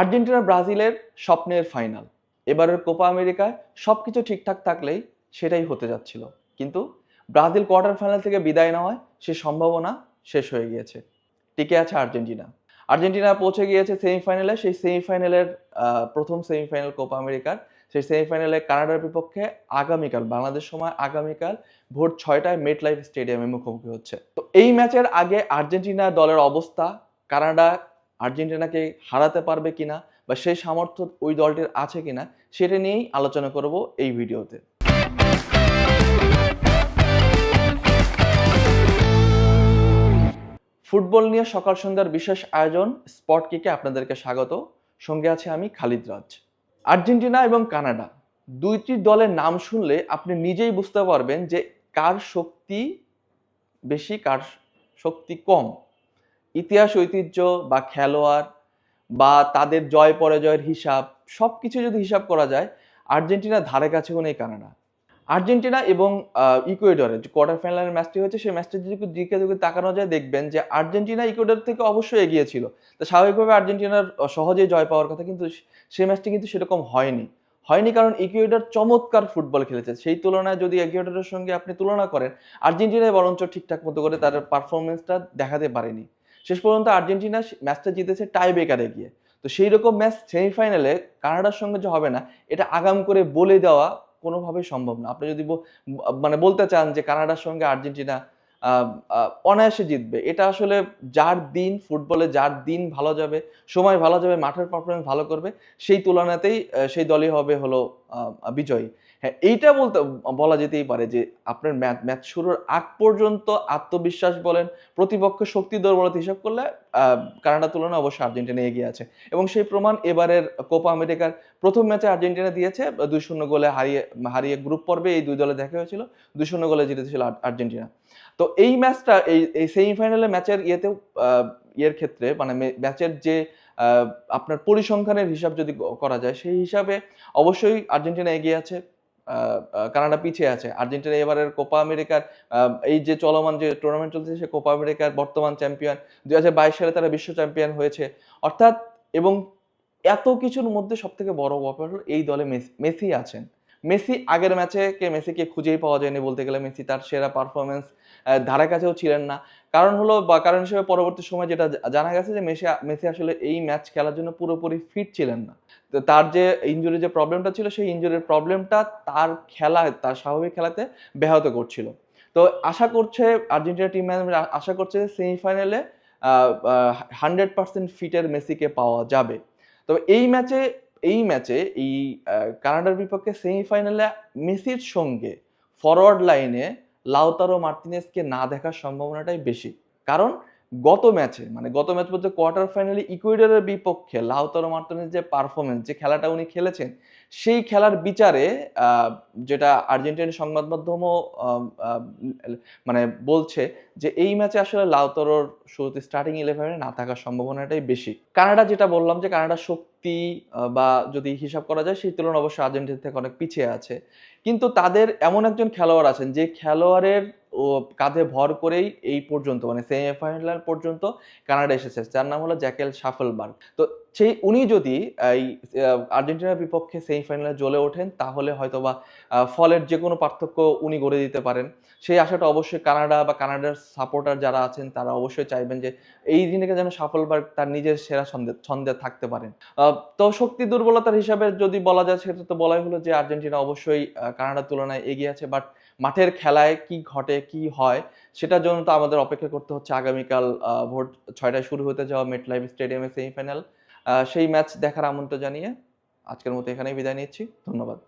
Argentina ব্রাজিলের স্বপ্নের final এবারের কোপা আমেরিকায় সব কিছু ঠিকঠাক থাকলেই সেটাই হতে যাচ্ছিল। কিন্তু ব্রাজিল কোয়ার্টার ফাইনাল থেকে বিদায় নেওয়ায় সে সম্ভাবনা শেষ হয়ে গিয়েছে। টিকে আছে আর্জেন্টিনা। আর্জেন্টিনা পৌঁছে গিয়েছে সেমিফাইনালে সেই সেমিফাইনালের প্রথম সেমিফাইনাল কোপা আমেরিকার। সেই সেমিফাইনালে কানাডার বিপক্ষে আগামীকাল, বাংলাদেশ সময় আগামীকাল ভোর ছয়টায় মেট লাইফ স্টেডিয়ামে মুখোমুখি হচ্ছে। তো এই ম্যাচের আগে আর্জেন্টিনা দলের অবস্থা, কানাডা আর্জেন্টিনাকে হারাতে পারবে কিনা বা সেই সামর্থ্য ওই দলটির আছে কিনা সেটা নিয়েই আলোচনা করব এই ভিডিওতে। ফুটবল নিয়ে সকাল সন্ধ্যার বিশেষ আয়োজন স্পট কিকে আপনাদেরকে স্বাগত। সঙ্গে আছে আমি খালিদ রাজ। আর্জেন্টিনা এবং কানাডা দুইটি দলের নাম শুনলে আপনি নিজেই বুঝতে পারবেন যে কার শক্তি বেশি, কার শক্তি কম। ইতিহাস, ঐতিহ্য বা খেলোয়াড় বা তাদের জয় পরাজয়ের হিসাব সব কিছু যদি হিসাব করা যায়, আর্জেন্টিনা ধারে কাছেও নেই কানাডা আর্জেন্টিনা এবং ইকুয়েডরের যে কোয়ার্টার ফাইনালের ম্যাচটি হয়েছে, সেই ম্যাচটি যদি দিকে দিকে তাকানো যায়, দেখবেন যে আর্জেন্টিনা ইকুয়েডর থেকে অবশ্যই এগিয়ে ছিল। তো স্বাভাবিকভাবে আর্জেন্টিনার সহজেই জয় পাওয়ার কথা কিন্তু সেই ম্যাচটি কিন্তু সেরকম হয়নি। হয়নি কারণ ইকুয়েডর চমৎকার ফুটবল খেলেছে। সেই তুলনায় যদি ইকুয়েডরের সঙ্গে আপনি তুলনা করেন আর্জেন্টিনায় বরঞ্চ ঠিকঠাক মতো করে তার পারফরমেন্সটা দেখাতে পারেনি। শেষ পর্যন্ত আর্জেন্টিনা ম্যাচটা জিতেছে টাই বেকারে গিয়ে। তো সেই রকম ম্যাচ সেমিফাইনালে কানাডার সঙ্গে যে হবে না, এটা আগাম করে বলে দেওয়া কোনোভাবেই সম্ভব না। আপনি যদি মানে বলতে চান যে কানাডার সঙ্গে আর্জেন্টিনা অনায়াসে জিতবে, এটা আসলে যার দিন, ফুটবলে যার দিন ভালো যাবে, সময় ভালো যাবে, মাঠের পারফরমেন্স ভালো করবে, সেই তুলনাতেই সেই দলই হবে হলো বিজয়ী। হ্যাঁ এইটা বলতে, বলা যেতেই পারে যে আপনার ম্যাচ ম্যাচ শুরুর আগ পর্যন্ত আত্মবিশ্বাস বলেন, প্রতিপক্ষ শক্তি দুর্বলতা হিসাব করলে কানাডা তুলনায় অবশ্যই আর্জেন্টিনা এগিয়ে আছে। এবং সেই প্রমাণ এবারের কোপা আমেরিকার প্রথম ম্যাচে আর্জেন্টিনা দিয়েছে, দুই শূন্য গোলে হারিয়ে হারিয়ে গ্রুপ পর্বে এই দুই দলে দেখা হয়েছিল, দুই শূন্য গোলে জিতেছিল আর- আর্জেন্টিনা। তো এই ম্যাচটা, এই সেমিফাইনালে ম্যাচের ইয়েতেও ইয়ের ক্ষেত্রে মানে ম্যাচের যে আপনার পরিসংখ্যানের হিসাব যদি করা যায়, সেই হিসাবে অবশ্যই আর্জেন্টিনা এগিয়ে আছে কানাডা পিছিয়ে আছে। আর্জেন্টিনা এবারের কোপা আমেরিকার এই যে চলমান যে টুর্নামেন্ট চলছে সে কোপা আমেরিকার বর্তমান চ্যাম্পিয়ন দুই হাজার বাইশ সালে তারা বিশ্ব চ্যাম্পিয়ন হয়েছে। অর্থাৎ, এবং এত কিছুর মধ্যে সব থেকে বড় ব্যাপার হলো, এই দলে মেসি- মেসি আছেন। মেসি আগের ম্যাচে কে, মেসিকে খুঁজেই পাওয়া যায়নি বলতে গেলে, মেসি তার সেরা পারফরমেন্স ধারে কাছেও ছিলেন না। কারণ হলো বা কারণ হিসেবে পরবর্তী সময় যেটা জানা গেছে যে মেসি মেসি আসলে এই ম্যাচ খেলার জন্য পুরোপুরি ফিট ছিলেন না। তো তার যে ইঞ্জুরি যে প্রবলেমটা ছিল, সেই ইঞ্জুরির প্রবলেমটা তার খেলা, তার স্বাভাবিক খেলাতে ব্যাহত করছিল। তো আশা করছে আর্জেন্টিনা টিম ম্যানেজমেন্ট আশা করছে সেমিফাইনালে হান্ড্রেড পার্সেন্ট ফিটের মেসিকে পাওয়া যাবে। তবে এই ম্যাচে এই ম্যাচে, এই কানাডার বিপক্ষে সেমিফাইনালে মেসির সঙ্গে ফরওয়ার্ড লাইনে লাউতারো মার্টিনেসকে না দেখার সম্ভাবনাটাই বেশি। কারণ গত ম্যাচে মানে গত ম্যাচ বলতে কোয়ার্টার ফাইনালে ইকুয়েডরের বিপক্ষে লাউতারো মার্টিনেস যে পারফরমেন্স যে খেলাটা উনি খেলেছেন, সেই খেলার বিচারে যেটা আর্জেন্টিনার সংবাদ মাধ্যমও মানে বলছে যে এই ম্যাচে আসলে লাউতারোর শুরুতে স্টার্টিং ইলেভেনে না থাকার সম্ভাবনাটাই বেশি। কানাডা যেটা বললাম যে কানাডার শক্তি বা যদি হিসাব করা যায়, সেই তুলনায় অবশ্যই আর্জেন্টিনা থেকে অনেক পিছিয়ে আছে। কিন্তু তাদের এমন একজন খেলোয়াড় আছেন যে খেলোয়াড়ের কাঁধে ভর করেই এই পর্যন্ত মানে সেমিফাইনাল পর্যন্ত কানাডা এসেছে। যার নাম হলো জ্যাকেল সাফলবার্গ তো সেই উনি যদি, এই আর্জেন্টিনার বিপক্ষে সেমিফাইনালে জ্বলে ওঠেন, তাহলে হয়তোবা ফলের যে কোনো পার্থক্য উনি গড়ে দিতে পারেন। সেই আশাটা অবশ্যই কানাডা বা কানাডার সাপোর্টার যারা আছেন, তারা অবশ্যই চাইবেন যে এই দিনকে যেন সাফলবার্গ তার নিজের সেরা ছন্দে ছন্দে থাকতে পারেন। তো শক্তি দুর্বলতার হিসাবে যদি বলা যায় সেটা তো বলাই হলো যে আর্জেন্টিনা অবশ্যই কানাডার তুলনায় এগিয়ে আছে। বাট মাঠের খেলায় কি ঘটে, কি হয়, সেটার জন্য তো আমাদের অপেক্ষা করতে হচ্ছে আগামীকাল ভোর ছয়টায় শুরু হতে যাওয়া মেট স্টেডিয়ামের স্টেডিয়ামে সেমিফাইনাল সেই ম্যাচ দেখার আমন্ত্রণ জানিয়ে আজকের মতো এখানেই বিদায় নিচ্ছি। ধন্যবাদ।